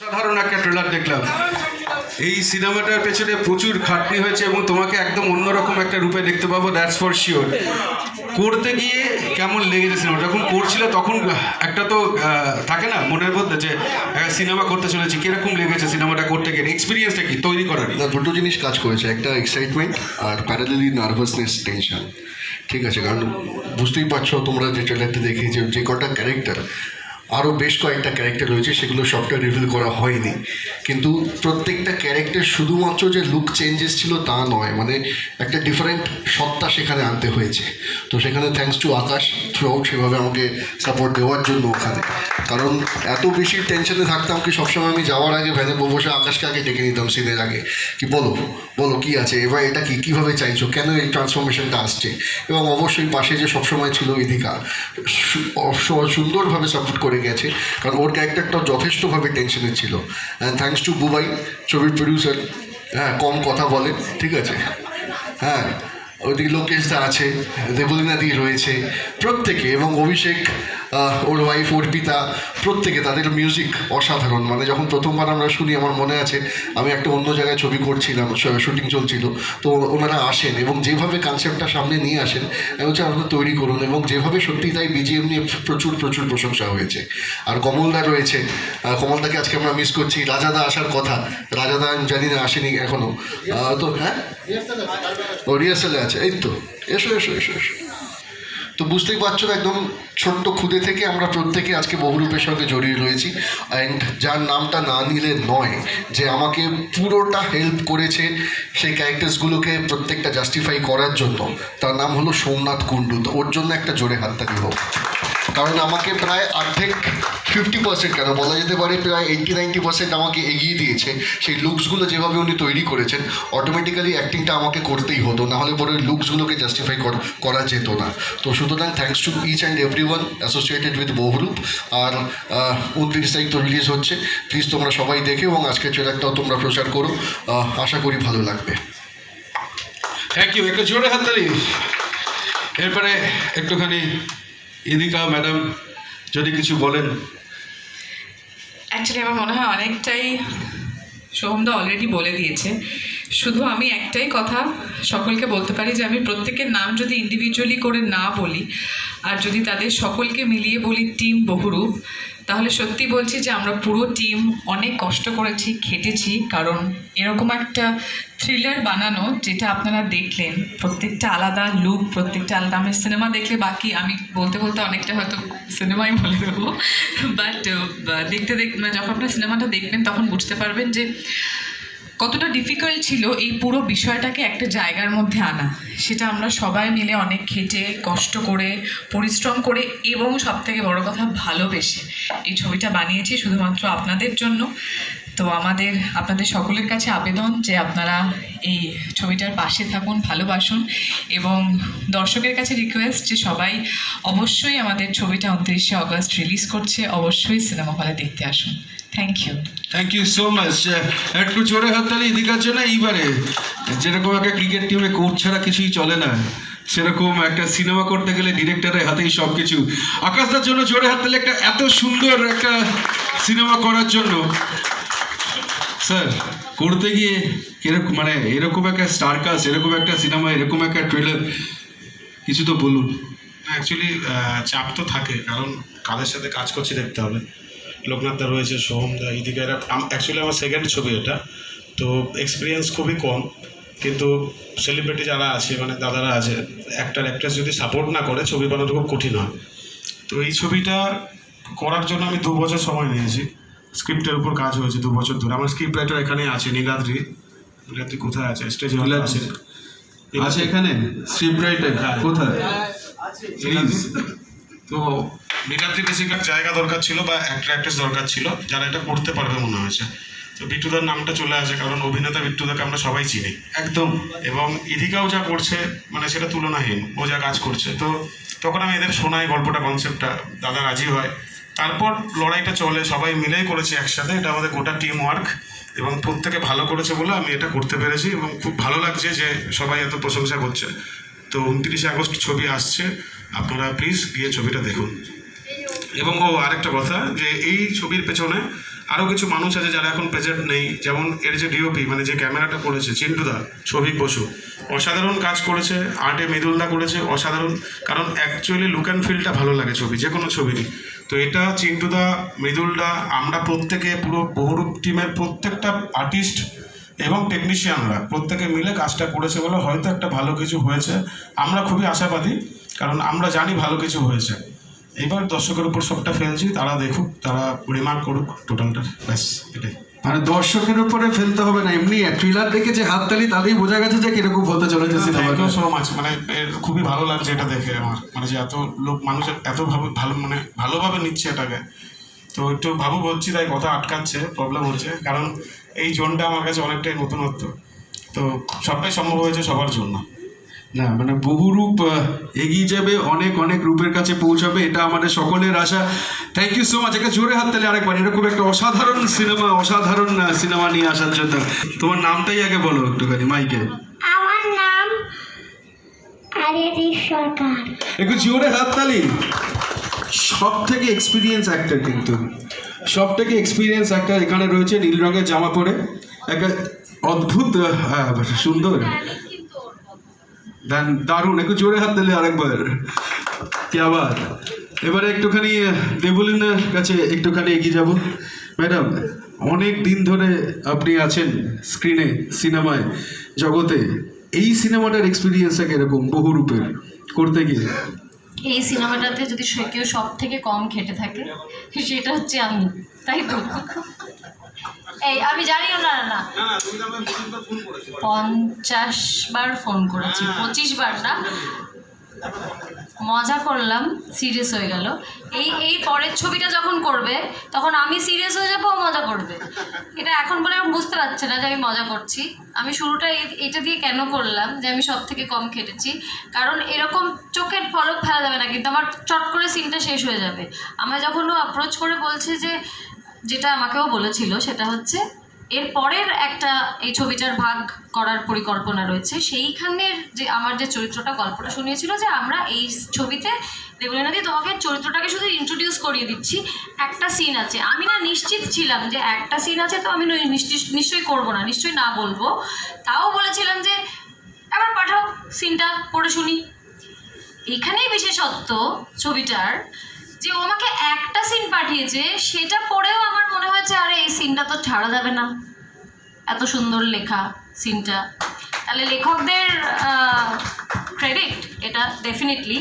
সাধারণ একটা ট্রেলার দেখলাম। এই সিনেমাটার পেছনে প্রচুর খাটনি হয়েছে এবং তোমাকে একদম অন্যরকম একটা রূপে দেখতে পাবো দ্যাটস ফর শিওর করতে গিয়ে কেমন লেগেছে সিনেমা যখন করছিল তখন একটা তো থাকে না মনের মধ্যে যে সিনেমা করতে চলেছি, কীরকম লেগেছে সিনেমাটা করতে গিয়ে? এক্সপিরিয়েন্সটা কি? তৈরি করার। দুটো জিনিস কাজ করেছে, একটা এক্সাইটমেন্ট আর প্যারালেলি নার্ভাসনেস টেনশন ঠিক আছে, কারণ বুঝতেই পারছ তোমরা যে ট্রেলারটা দেখে যে যে কটা ক্যারেক্টার আরও বেশ কয়েকটা ক্যারেক্টার রয়েছে, সেগুলো সবটা রিভিল করা হয়নি। কিন্তু প্রত্যেকটা ক্যারেক্টার শুধুমাত্র যে লুক চেঞ্জেস ছিল তা নয় মানে একটা ডিফারেন্ট সত্তা সেখানে আনতে হয়েছে। তো সেখানে thanks to Akash throughout সেভাবে আমাকে সাপোর্ট দেওয়ার জন্য ওখানে। কারণ এত বেশি টেনশনে থাকতাম কি সবসময় আমি যাওয়ার আগে ভ্যানে বসে আকাশকে আগে ডেকে নিতাম সিনের আগে। কি বলো? বলো, কি আছে? এবার এটা কি? কীভাবে চাইছো? কেন এই ট্রান্সফরমেশনটা আসছে? এবং অবশ্যই পাশে যে সবসময় ছিল ইদিকা সুন্দরভাবে সাপোর্ট করে গেছে। কারণ ওর ক্যারেক্টারটাও যথেষ্টভাবে টেনশনে ছিল। অ্যান্ড থ্যাংকস টু বুবাই ছবির প্রডিউসার হ্যাঁ কম কথা বলে, ঠিক আছে? হ্যাঁ ওইদিকে লোকেশদা আছে দেবলীনাদি রয়েছে, প্রত্যেকে এবং অভিষেক ওর ওয়াইফ অর্পিতা প্রত্যেকে তাদের মিউজিক অসাধারণ। মানে যখন প্রথমবার আমরা শুনি, আমার মনে আছে, আমি একটা অন্য জায়গায় ছবি করছিলাম শুটিং চলছিল। তো ওনারা আসেন এবং যেভাবে কনসেপ্টটা সামনে নিয়ে আসেন, আমি বলছি আপনারা তৈরি করুন। এবং যেভাবে সত্যি তাই বিজিএম নিয়ে প্রচুর প্রচুর প্রশংসা হয়েছে। আর কমলদা রয়েছে। কমলদাকে আজকে আমরা মিস করছি। রাজাদা আসার কথা। রাজাদা আমি জানি না, আসেনি এখনও তো হ্যাঁ? ও রিহার্সালে আছে। এই তো, এসো এসো এসো এসো। তো বুঝতেই পারছ একদম ছোট্ট খুদে থেকে আমরা প্রত্যেকে আজকে বহুরূপের সঙ্গে জড়িয়ে রয়েছি। অ্যান্ড যার নামটা না নিলে নয়, যে আমাকে পুরোটা হেল্প করেছে সেই ক্যারেক্টার্সগুলোকে প্রত্যেকটা জাস্টিফাই করার জন্য। তার নাম হলো সোমনাথ কুণ্ডু। তো ওর জন্য একটা জোরে হাততালি দিব কারণ আমাকে প্রায় অর্ধেক ফিফটি পার্সেন্ট কেন বলা যেতে পারে, প্রায় এইটটি নাইনটি পার্সেন্ট আমাকে এগিয়ে দিয়েছে। সেই লুকসগুলো যেভাবে উনি তৈরি করেছেন অটোমেটিক্যালি অ্যাক্টিংটা আমাকে করতেই হতো। নাহলে পরে লুকসগুলোকে জাস্টিফাই করা যেত না। তো সুতরাং thanks to each and every one associated with Bahurup আর উনত্রিশ তারিখ তো রিলিজ হচ্ছে। প্লিজ তোমরা সবাই দেখে এবং আজকের ট্রেলারটাও তোমরা প্রচার করো। আশা করি ভালো লাগবে। থ্যাংক ইউ একটু জোরে হাততালি এরপরে একটুখানি ইদিকা ম্যাডাম, যদি কিছু বলেন। অ্যাকচুয়ালি আমার মনে হয় অনেকটাই সোহমদা অলরেডি বলে দিয়েছে। শুধু আমি একটাই কথা সকলকে বলতে পারি যে, আমি প্রত্যেকের নাম যদি ইন্ডিভিজুয়ালি করে না বলি, আর যদি তাদের সকলকে মিলিয়ে বলি টিম বহুরূপ, তাহলে সত্যি বলছি যে, আমরা পুরো টিম অনেক কষ্ট করেছি, খেটেছি, কারণ এরকম একটা থ্রিলার বানানো, যেটা আপনারা দেখলেন, প্রত্যেকটা আলাদা লুক প্রত্যেকটা আলাদা, আমি সিনেমা দেখলে বাকি, আমি বলতে বলতে অনেকটা হয়তো সিনেমাই বলে দেবো। বাট দেখতে দেখ মানে যখন আপনার সিনেমাটা দেখবেন, তখন বুঝতে পারবেন যে কতটা ডিফিকাল্ট ছিল এই পুরো বিষয়টাকে একটা জায়গার মধ্যে আনা। সেটা আমরা সবাই মিলে অনেক খেটে, কষ্ট করে, পরিশ্রম করে, এবং সবথেকে বড় কথা ভালোবেসে এই ছবিটা বানিয়েছি শুধুমাত্র আপনাদের জন্য। তো আমাদের, আপনাদের সকলের কাছে আবেদন যে আপনারা এই ছবিটার পাশে থাকুন, ভালোবাসুন এবং দর্শকের কাছে রিকোয়েস্ট যে সবাই অবশ্যই আমাদের ছবিটা উনত্রিশে অগস্ট রিলিজ করছে, অবশ্যই সিনেমা হলে দেখতে আসুন। Thank you thank you so much একটু জোরে হাততালি ইদিকার জন্য এইবারে। যেরকম একটা ক্রিকেট টিমে কোচ ছাড়া কিছুই চলে না, সেরকম একটা সিনেমা করতে গেলে ডিরেক্টরের হাতেই সব কিছু আকাশদার জন্য জোরে হাততালি, একটা এত সুন্দর একটা সিনেমা করার জন্য। স্যার, করতে গিয়ে এরকম মানে এরকম একটা স্টার কাস্ট এরকম একটা সিনেমা এরকম একটা ট্রেলার কিছু তো বলুন। অ্যাকচুয়ালি চাপ তো থাকে, কারণ কাদের সাথে কাজ করছি দেখতে হবে। লোকনাথ দা রয়েছে, সোহম দা, ইদিকা অ্যাকচুয়ালি আমার সেকেন্ড ছবি এটা। তো এক্সপিরিয়েন্স খুবই কম, কিন্তু সেলিব্রিটি যারা আছে মানে দাদারা আছে অ্যাক্টার অ্যাক্ট্রেস যদি সাপোর্ট না করে, ছবি বানানো খুব কঠিন হয়। তো এই ছবিটা করার জন্য আমি দু বছর সময় নিয়েছি। স্ক্রিপ্টের উপর কাজ হয়েছে দু বছর ধরে। আমার স্ক্রিপ্ট রাইটার এখানে আছে নীলাদ্রি। নীলাদ্রি কোথায় আছে? স্টেজে আছে আছে এখানে স্ক্রিপ্ট রাইটার হ্যাঁ। কোথায়? তো নীলাদ্রি বেসিক এক জায়গা দরকার ছিল বা অ্যাক্টর অ্যাক্ট্রেস দরকার ছিল যারা এটা করতে পারবে মনে হয়েছে। তো বিট্টুদার নামটা চলে আসে কারণ অভিনেতা বিট্টুদাকে আমরা সবাই চিনি। একদম। এবং ইদিকাও যা করছে মানে সেটা তুলনাহীন। ও যা কাজ করছে। তো তখন আমি এদের শোনাই গল্পটা কনসেপ্টটা দাদা রাজি হয়। তারপর লড়াইটা চলে, সবাই মিলেই করেছি একসাথে, এটা আমাদের গোটা টিম ওয়ার্ক এবং প্রত্যেকে ভালো করেছে বলে আমি এটা করতে পেরেছি এবং খুব ভালো লাগছে যে সবাই এত প্রশংসা করছে। তো উনত্রিশে আগস্ট ছবি আসছে, আপনারা প্লিজ গিয়ে ছবিটা দেখুন। এবং ও আরেকটা কথা যে এই ছবির পেছনে আরও কিছু মানুষ আছে যারা এখন প্রেজেন্ট নেই, যেমন এর যে ডিওপি মানে যে ক্যামেরাটা করেছে চিন্টুদা শফিক বসু। অসাধারণ কাজ করেছে আর্টে মৃদুলদা করেছে, অসাধারণ, কারণ অ্যাকচুয়ালি লুক অ্যান্ড ফিলটা ভালো লাগে ছবি যে কোনো ছবিরই তো এটা চিন্টুদা, মৃদুলদা, আমরা প্রত্যেকে পুরো বহুরূপ টিমের প্রত্যেকটা আর্টিস্ট এবং টেকনিশিয়ানরা প্রত্যেকে মিলে কাজটা করেছে বলে হয়তো একটা ভালো কিছু হয়েছে। আমরা খুবই আশাবাদী, কারণ আমরা জানি ভালো কিছু হয়েছে। এবার দর্শকের উপর সবটা ফেলছি, তারা দেখুক, তারা রিমার্ক করুক টোটালটা ব্যাস, এটাই। মানে দর্শকের উপরে ফেলতে হবে না এমনি ট্রেলার দেখে যে হাততালি তাতেই বোঝা গেছে যে কীরকম হতে চলেছে সো মাচ মানে এর খুবই ভালো লাগছে এটা দেখে আমার। মানে যে এত লোক মানুষের এত ভাবে ভালো মানে ভালোভাবে নিচ্ছে এটাকে। তো একটু ভাবুক হচ্ছি তাই কথা আটকাচ্ছে প্রবলেম হচ্ছে। কারণ এই জোনটা আমার কাছে অনেকটাই নতুনত্ব। তো সবটাই সম্ভব হয়েছে সবার জন্য। না মানে বহুরূপ এগিয়ে যাবে অনেক অনেক রূপের কাছে পৌঁছাবে এটা আমাদের সকলের আশা। থ্যাংক ইউ সো মাচ একটা জোরে হাত তালে আরেকবার। এরকম একটা অসাধারণ সিনেমা অসাধারণ সিনেমা নিয়ে আসার জন্য। তোমার নামটাই আগে বলো একটুখানি মাইকে। আমার নাম আরিয়াদি সরকার। একটু জোরে হাততালি সব থেকে এক্সপিরিয়েন্স অ্যাক্টর কিন্তু। সব থেকে এক্সপিরিয়েন্স অ্যাক্টর এখানে রয়েছে নীল রঙের জামা পরে। একটা অদ্ভুত সুন্দর। দান- দারুণ, একটু জোরে হাত দিলে আরেকবার। কি আবার? এবারে একটুখানি দেবলিনের কাছে একটুখানি এগিয়ে যাব। ম্যাডাম, অনেক দিন ধরে আপনি আছেন স্ক্রিনে সিনেমায়, জগতে। এই সিনেমাটার এক্সপিরিয়েন্সটা কীরকম, বহুরূপের? করতে গিয়ে। এই সিনেমাটাতে যদি কেউ সব থেকে কম খেটে থাকে, সেটা হচ্ছে আমি, তাই তো? এই আমি জানিও না না পঞ্চাশ বার ফোন করেছি পঁচিশ বার না? মজা করলাম সিরিয়াস হয়ে গেল। এই এই পরের ছবিটা যখন করবে তখন আমি সিরিয়াস হয়ে যাব ও মজা করবে। এটা এখন বলে ও বুঝতে পারছে না যে আমি মজা করছি। আমি শুরুটা এটা দিয়ে কেন করলাম যে আমি সব থেকে কম খেটেছি? কারণ এরকম চোখের পলক ফেলা যাবে না কিন্তু আমার চট করে সিনটা শেষ হয়ে যাবে। আমায় যখন ও অ্যাপ্রোচ করে বলছে যে যেটা আমাকেও বলেছিল সেটা হচ্ছে, এর পরের একটা এই ছবিটার ভাগ করার পরিকল্পনা রয়েছে। সেইখানের যে, আমার যে চরিত্রটা গল্পটা শুনিয়েছিল যে, আমরা এই ছবিতে দেবলীনাদি তোমাকে চরিত্রটাকে শুধু ইন্ট্রোডিউস করিয়ে দিচ্ছি, একটা সিন আছে। আমি না নিশ্চিত ছিলাম যে একটা সিন আছে তো আমি নিশ্চয়ই করব না, নিশ্চয়ই না বলব। তাও বলেছিলাম যে, এবার পাঠাও সিনটা পড়ে শুনি। এখানেই বিশেষত্ব ছবিটার যে, ও আমাকে একটা সিন পাঠিয়েছে, সেটা পড়েও মনে হয়েছে, আরে, এই সিনটা তো ছাড়া যাবে না। এত সুন্দর লেখা সিনটা তাহলে লেখকদের ক্রেডিট এটা ডেফিনেটলি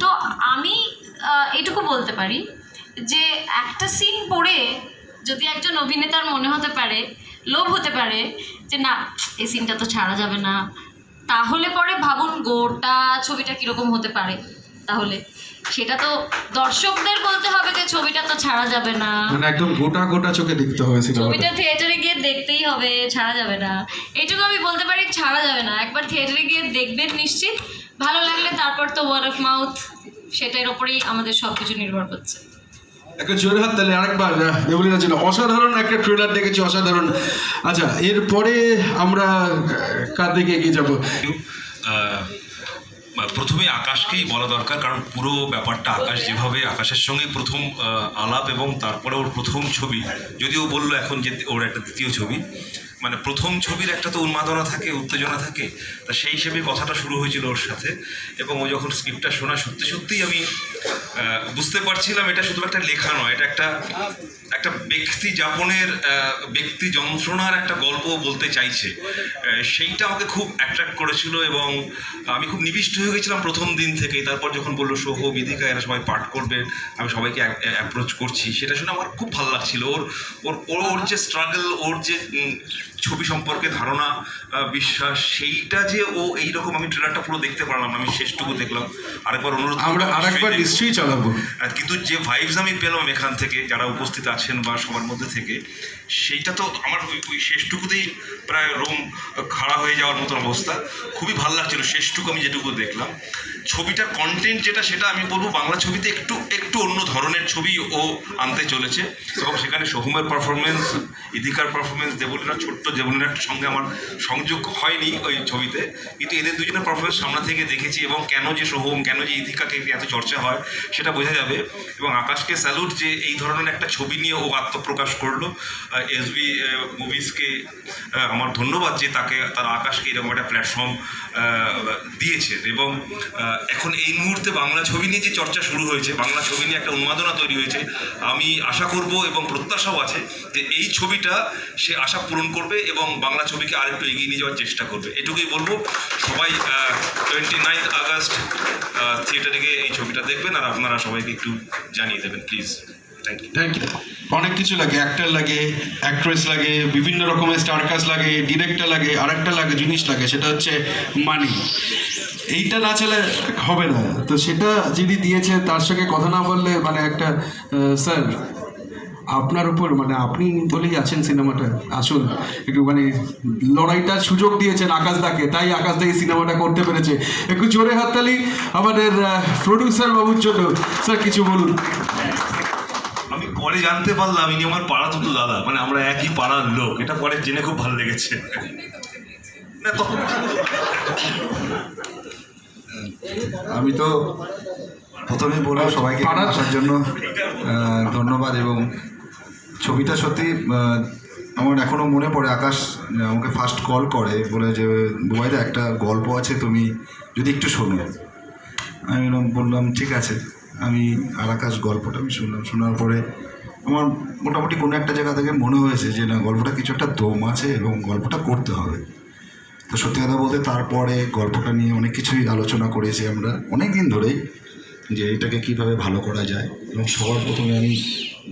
তো আমি এটুকু বলতে পারি যে, একটা সিন পড়ে যদি একজন অভিনেতার মনে হতে পারে, লোভ হতে পারে যে, না, এই সিনটা তো ছাড়া যাবে না। তাহলে পরে ভাবুন, গোটা ছবিটা কীরকম হতে পারে? তাহলে। সেটা তো দর্শকদের বলতে হবে যে ছবিটা তো ছাড়া যাবে না। মানে একদম গোটা গোটা চোখে দেখতে হবে ছবিটা থিয়েটারে গিয়ে দেখতেই হবে ছাড়া যাবে না। এইটুকু আমি বলতে পারি ছাড়া যাবে না। একবার থিয়েটারে গিয়ে দেখবেন নিশ্চিত। ভালো লাগলে তারপর তো ওয়ার্ড অফ মাউথ সেটার ওপরেই আমাদের সব কিছু নির্ভর করছে। একটা জোরে হাত তাহলে আরেকবার জন্য অসাধারণ একটা ট্রেলার দেখেছি অসাধারণ। আচ্ছা এরপরে আমরা কার দিকে এগিয়ে যাব? আহ, প্রথমে আকাশকেই বলা দরকার, কারণ পুরো ব্যাপারটা আকাশ যেভাবে আকাশের সঙ্গে প্রথম আলাপ এবং তারপরে ওর প্রথম ছবি, যদিও বলল এখন যে ওর একটা দ্বিতীয় ছবি মানে প্রথম ছবির একটা তো উন্মাদনা থাকে, উত্তেজনা থাকে, তা সেই হিসেবে কথাটা শুরু হয়েছিল ওর সাথে। এবং ও যখন স্ক্রিপ্টটা শোনা, সত্যি সত্যিই আমি বুঝতে পারছিলাম এটা শুধু একটা লেখা নয়, এটা একটা একটা ব্যক্তি যাপনের ব্যক্তি যন্ত্রণার একটা গল্প বলতে চাইছে। সেইটা আমাকে খুব অ্যাট্রাক্ট করেছিল এবং আমি খুব নিবিষ্ট হয়ে গেছিলাম প্রথম দিন থেকেই। তারপর যখন বলল, সহ বিধিকা এরা সবাই পাঠ করবে, আমি সবাইকে অ্যাপ্রোচ করছি। সেটা শুনে আমার খুব ভালো লাগছিল। ওর ওর ওর যে স্ট্রাগল ওর যে ছবি সম্পর্কে ধারণা বিশ্বাস সেইটা যে ও এইরকম আমি ট্রেলারটা পুরো দেখতে পারলাম আমি শেষটুকু দেখলাম। আরেকবার অনুরোধ আমরা আরেকবার নিশ্চয়ই চালাবো। কিন্তু যে ভাইবস আমি পেলাম এখান থেকে যারা উপস্থিত আছেন বা সবার মধ্যে থেকে সেইটা তো আমার ওই ওই শেষটুকুতেই প্রায় রোম খাড়া হয়ে যাওয়ার মতন অবস্থা। খুবই ভালো লাগছিল শেষটুকু আমি যেটুকু দেখলাম। ছবিটার কন্টেন্ট যেটা সেটা আমি বলব, বাংলা ছবিতে একটু একটু অন্য ধরনের ছবি ও আনতে চলেছে। এবং সেখানে সোহমের পারফরমেন্স ইদিকার পারফরমেন্স দেবলীনার ছোট্ট দেবলীনার সঙ্গে আমার সংযোগ হয়নি ওই ছবিতে। কিন্তু এদের দুজনের পারফরমেন্স সামনে থেকে দেখেছি এবং কেন যে সোহম, কেন যে ইদিকাকে এত চর্চা হয়, সেটা বোঝা যাবে। এবং আকাশকে স্যালুট যে এই ধরনের একটা ছবি নিয়ে ও আত্মপ্রকাশ করল। এসবি মুভিজকে আমার ধন্যবাদ যে তাকে, তার আকাশকে এরকম একটা প্ল্যাটফর্ম দিয়েছে এবং এখন এই মুহূর্তে বাংলা ছবি নিয়ে যে চর্চা শুরু হয়েছে, বাংলা ছবি নিয়ে একটা উন্মাদনা তৈরি হয়েছে, আমি আশা করব এবং প্রত্যাশাও আছে যে এই ছবিটা সে আশা পূরণ করবে এবং বাংলা ছবিকে আরেকটু এগিয়ে নিয়ে যাওয়ার চেষ্টা করবে। এটুকুই বলব, সবাই টোয়েন্টি নাইন আগস্ট থিয়েটারে গিয়ে এই ছবিটা দেখবেন আর আপনারা সবাইকে একটু জানিয়ে দেবেন প্লিজ থ্যাংক ইউ অনেক কিছু লাগে অ্যাক্টর লাগে অ্যাক্ট্রেস লাগে, বিভিন্ন রকমের স্টারকাস লাগে ডিরেক্টর লাগে, আরেকটা লাগে, জিনিস লাগে, সেটা হচ্ছে মানি এইটা না চলে হবে না। তো সেটা যিনি দিয়েছে, তার সঙ্গে কথা না বললে মানে একটা স্যার আপনার উপর মানে আপনি বলেই আছেন সিনেমাটা, আসুন। একটু মানে লড়াইটার সুযোগ দিয়েছেন আকাশদাকে তাই আকাশদা এই সিনেমাটা করতে পেরেছে। একটু জোরে হাততালি আমাদের প্রডিউসার বাবুর জন্য। স্যার কিছু বলুন। পরে জানতে পারলাম ইনি আমার পাড়া তো দাদা। মানে আমরা একই পাড়ার লোক। এটা পরে জেনে খুব ভালো লেগেছে। না তখন আমি তো প্রথমেই বলব সবাইকে আসার জন্য ধন্যবাদ এবং ছবিটা সত্যি আমার এখনও মনে পড়ে আকাশ আমাকে ফার্স্ট কল করে বলে যে দুবাইতে একটা গল্প আছে তুমি যদি একটু শোনো। আমি বললাম বললাম ঠিক আছে। আমি আর আকাশ গল্পটা আমি শুনলাম। শোনার পরে আমার মোটামুটি কোনো একটা জায়গা থেকে মনে হয়েছে যে না, গল্পটা কিছু একটা দম আছে এবং গল্পটা করতে হবে। তো সত্যি কথা বলতে তারপরে গল্পটা নিয়ে অনেক কিছুই আলোচনা করেছি আমরা অনেক দিন ধরেই, যে এটাকে কীভাবে ভালো করা যায়। এবং সবার প্রথমে আমি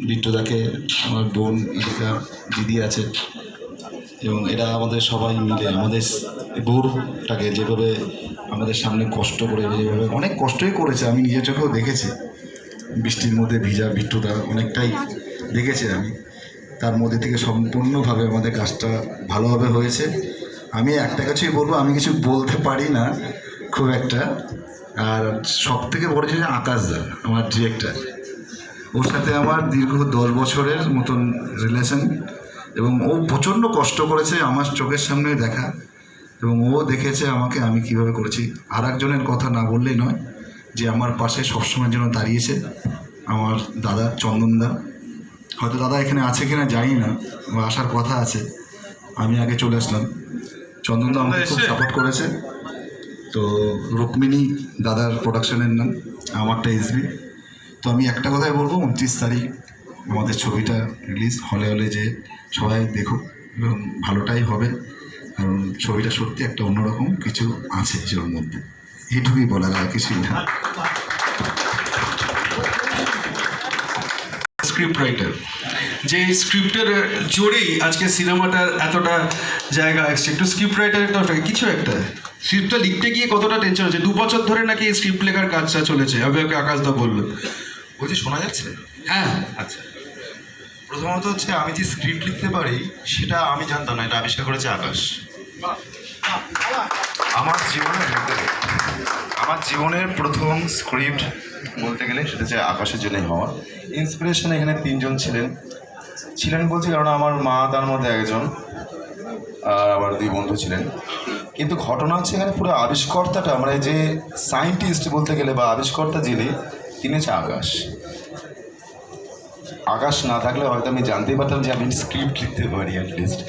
বিট্টুদাকে, আমার বোন ইলিকা দিদি আছে, এবং এরা আমাদের সবাই মিলে, আমাদের বোরটাকে যেভাবে আমাদের সামনে কষ্ট করে, যেভাবে অনেক কষ্টই করেছে, আমি নিজের চোখেও দেখেছি। বৃষ্টির মধ্যে ভিজা বিট্টুদা অনেকটাই দেখেছি আমি। তার মধ্যে থেকে সম্পূর্ণভাবে আমাদের কাজটা ভালোভাবে হয়েছে। আমি একটা কিছুই বলব, আমি কিছু বলতে পারি না, খুব একটা। আর সব থেকে বড় জিনিস আকাশদা আমার ডিরেক্টর ওর সাথে আমার দীর্ঘ দশ বছরের মতন রিলেশন এবং ও প্রচণ্ড কষ্ট করেছে আমার চোখের সামনে দেখা এবং ও দেখেছে আমাকে আমি কীভাবে করেছি। আর একজনের কথা না বললেই নয় যে আমার পাশে সবসময়ের জন্য দাঁড়িয়েছে আমার দাদা চন্দনদা হয়তো দাদা এখানে আছে কিনা জানি না বা আসার কথা আছে। আমি আগে চলে আসলাম। চন্দনদা আমাকে খুব সাপোর্ট করেছে। তো রুক্মিণী দাদার প্রোডাকশনের নাম আমারটা এসবি তো আমি একটা কথাই বলব উনত্রিশ তারিখ আমাদের ছবিটা রিলিজ হলে হলে যে সবাই দেখুক এবং ভালোটাই হবে। কারণ ছবিটা সত্যি একটা অন্যরকম কিছু আছে ওর মধ্যে। এইটুকুই বলার আর কিছুই না। স্ক্রিপ্ট রাইটার যে স্ক্রিপ্টের জোরেই আজকে সিনেমাটার এতটা জায়গা আসছে একটু স্ক্রিপ্ট রাইটার কিছু একটা। স্ক্রিপ্টটা লিখতে গিয়ে কতটা টেনশন হচ্ছে? দু বছর ধরে নাকি এই স্ক্রিপ্ট লেখার কাজটা চলেছে আমি ওকে আকাশদা বলল বলছি শোনা যাচ্ছে? হ্যাঁ। আচ্ছা। প্রথমত হচ্ছে আমি যে স্ক্রিপ্ট লিখতে পারি সেটা আমি জানতাম না এটা আবিষ্কার করেছে আকাশ। আমার জীবনের আমার জীবনের প্রথম স্ক্রিপ্ট বলতে গেলে সেটা হচ্ছে আকাশের জন্যই হওয়া। ইন্সপিরেশন এখানে তিনজন ছিলেন। ছিলেন বলছি কারণ আমার মা তার মধ্যে একজন, আর আমার দুই বন্ধু ছিলেন। কিন্তু ঘটনা হচ্ছে এখানে পুরো আবিষ্কর্তাটা মানে যে সায়েন্টিস্ট বলতে গেলে বা আবিষ্কর্তা যিনি, তিনি হচ্ছে আকাশ। আকাশ না থাকলে হয়তো আমি জানতেই পারতাম যে আমি স্ক্রিপ্ট লিখতে পারি অ্যাটলিস্ট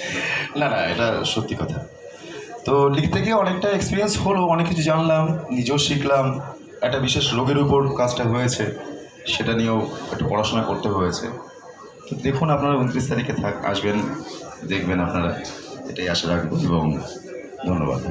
না না, এটা সত্যি কথা। তো লিখতে গিয়ে অনেকটা এক্সপিরিয়েন্স হলো, অনেক কিছু জানলাম, নিজেও শিখলাম, একটা বিশেষ রোগের উপর কাজটা হয়েছে, সেটা নিয়েও একটু পড়াশোনা করতে হয়েছে। তো দেখুন আপনারা উনত্রিশ তারিখে থাক, আসবেন, দেখবেন আপনারা, এটাই আশা রাখব এবং ধন্যবাদ।